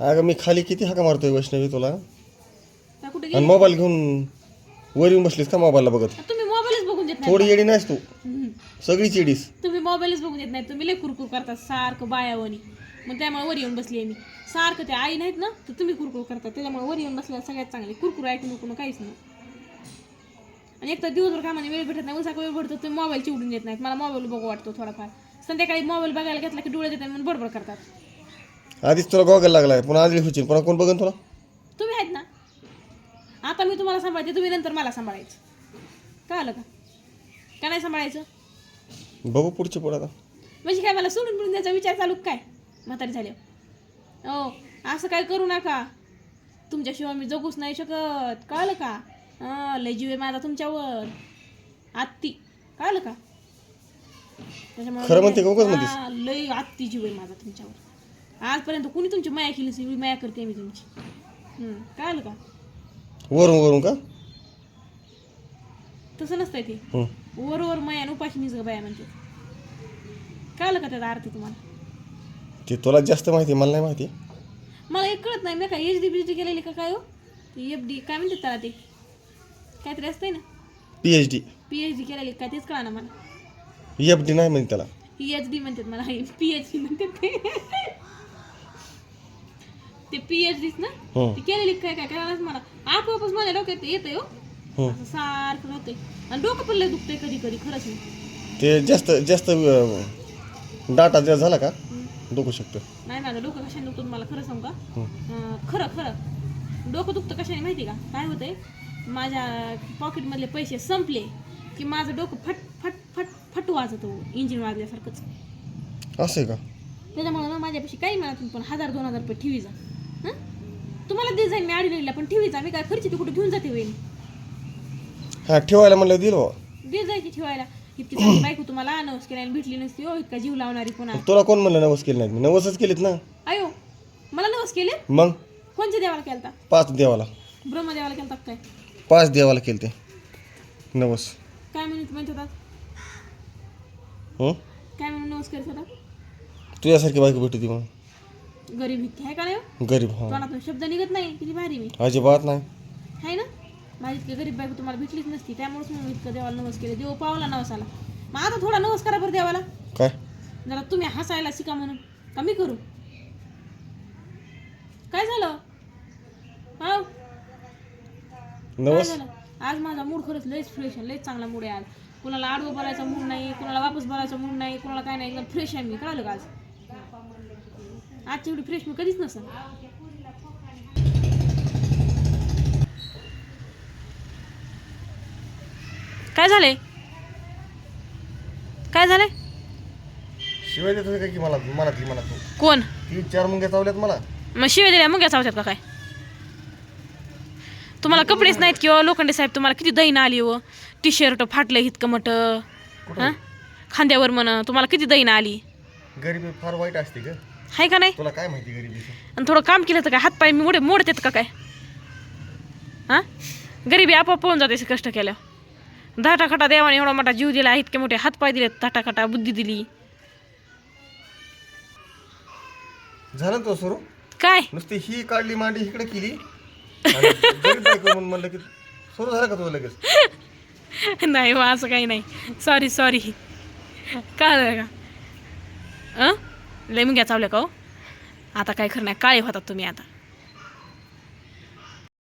अगं मी खाली किती हाका मारतोय वैष्णवी तुला? कुठे आणि गेली? मोबाईल घेऊन वर येऊन बसलीस का मोबाईलला बघत? तुम्ही मोबाईलच बघून देत नाही थोडी येडी नाहीस तू. हम्म. सगळीच येडीस. तुम्ही मोबाईलच बघून देत नाही. तुम्ही लय कुरकुर करता सारखं बायावणी. मग त्यामुळे वर येऊन बसली आहे मी. सारखं ते आई नाहीत ना तर तुम्ही कुरकुर करता. त्याच्यामुळे वर येऊन बसल्या सगळ्यात चांगले कुरकुर ऐकून नको काहीच नाही. आणि एक तर दिवसभर कामाने वेळ भेटत नाही उसा वेळ भेटतो तुम्ही मोबाईल चिवडून देत नाहीत. मला मोबाईल बघू वाटतो थोडाफार. संध्याकाळी मोबाईल बघायला घेतला की डोळे देतात म्हणून बडबड करतात. आधीच तुला गॉगल लागलाय पुन्हा आजरी होशील पुन्हा कोण बघन तुला? तुम्ही आहेत ना? आता मी तुम्हाला सांभाळते तुम्ही नंतर मला सांभाळायचं. का आलं का? का नाही सांभाळायचं? बघू पुढचे पुढे आता. म्हणजे काय मला सोडून बिडून द्यायचा विचार चालू काय? म्हातारी झाले हो असं काय करू नका. तुमच्याशिवाय मी जगूच नाही शकत. कळलं का? हां लय जीव आहे माझा तुमच्यावर. आत्ती. कळलं का? खरं म्हणते का उगाच म्हणतेस? हां, लय आत्ती जीव आहे माझा तुमच्यावर. आजपर्यंत कुणी तुमची माया केली नसेल, माया करते मी तुमची. हम्म, कळलं का? वरून वरून का? तसं नसतंय ते. हं. वर वर माया आणि उपाशी निसग बाया म्हणते कळलं का त्याचा अर्थ तुम्हाला? ते तुला जास्त माहिती आहे, मला नाही माहिती. मला एक कळत नाही मी काय एच डी बी डी केलेली का काय हो? एफ डी काय म्हणतात त्याला ते? काहीतरी असतंय ना? P H D P H D केलेली काय तेच कळा ना मला. एफ डी नाही म्हणते त्याला. पी एच डी म्हणतात मला पी एच डी म्हणतात ते. ते पी एच डीच ना हं. ती केलेली काय काय करायलाच मला. आपोआपच माझ्या डोक्यात येतंय हो. हं. असं सारखं राहतंय आणि डोकं पण लय दुखतंय कधी कधी खरंच नाही ते जास्त जास्त डाटा जर झाला का दुखू शकतं. नाही माझं डोकं कशाने दुखतं मला खरं सांगू का? हं. अं, खरं खरं. डोकं दुखतं कशाने माहिती का? काय होतंय? माझ्या पॉकेटमधले पैसे संपले की माझं डोकं फट फट फट फट वाजतं इंजिन वाजल्यासारखंच. असं आहे का? त्याच्यामुळे ना माझ्यापाशी काही म्हणा तुम्ही पण हजार दोन हजार रुपये ठेवी जा? तुम्हाला दे जाईन मी अडलेला पण ठेवी जा मी काय खर्च ते कुठे घेऊन जाते होईल हा ठेवायला म्हणलं दिलं बुवा. दे जायची ठेवायला. इतकी चांगली बायको तुम्हाला नवस केल्याने भेटली नसती हो इतका जीव लावणारी पुन्हा तुला कोण म्हणलं नवस केलं नाही मी नवसच केलेत ना. अयो मला नवस केले? मग? कोणच्या देवाला केलता? पाच देवाला. ब्रह्मदेवाला केलता काय? पाच देवाला केले ते नवस. काय म्हणत म्हणत होता? हं? काय म्हणून नवस करत होता? तुझ्यासारखी बायको भेटू ती मग गरीब इतकी आहे का नाही हो? गरीब हा. तोंडातून शब्द निघत नाही किती भारी मी. अजिबात नाही. आहे ना? माझी इतकी गरीब बायको तुम्हाला भेटलीच नसती त्यामुळेच मी इतकं देवाला नवस केले. देव पावला नवसाला. मग आता थोडा नवस करा बरं देवाला. काय? जरा तुम्ही हसायला शिका म्हणून. का मी करू? काय झालं? हो काय नवस झालं? आज माझा मूड खरंच लयच फ्रेश आहे लयच चांगला मूड आहे आज. कुणाला आडवं बोलायचा मूड नाही कुणाला वापस बोलायचा मूड नाही कुणाला काय नाही एकदम फ्रेश आहे मी. कळालं का आज? आजची एवढी फ्रेश मी कधीच नसेल काय झाले काय झालंय? शिवाय देत होते का की मला मनातली मनात तू? कोण? तीन चार मुंग्या चावल्यात मला. मग शिवाय दिल्या मग का काय? तुम्हाला कपडेच नाहीत किंवा लोखंडे साहेब तुम्हाला किती दैन आली व टी शर्ट फाटलं इतकं मट हां? खांद्यावर म्हण तुम्हाला किती दैन आली? गरिबी फार वाईट असते ग. आहे का नाही? तुला काय माहिती गरिबीचं? आणि थोडं काम केलं तर काय? हातपाय मोड मोडतात का काय? हां? गरिबी आपोआप पळून जाते असे कष्ट केल्यावर. धाटाखाटा देवाने एवढा मोठा जीव दिला इतके मोठे हातपाय दिलेत धाटाखाटा बुद्धी दिली. झालं तो सुरू? काय? नुसती ही काढली मांडी इकडे केली. आणि गरीब बायको म्हणून म्हणलं की सुरू झालं का तुझं लगेच? नाही बा असं काही नाही. सॉरी सॉरी काय झालं का? अं? लय मुंग्या चावल्या का हो? आता काय खरं नाही काळे होतात तुम्ही आता.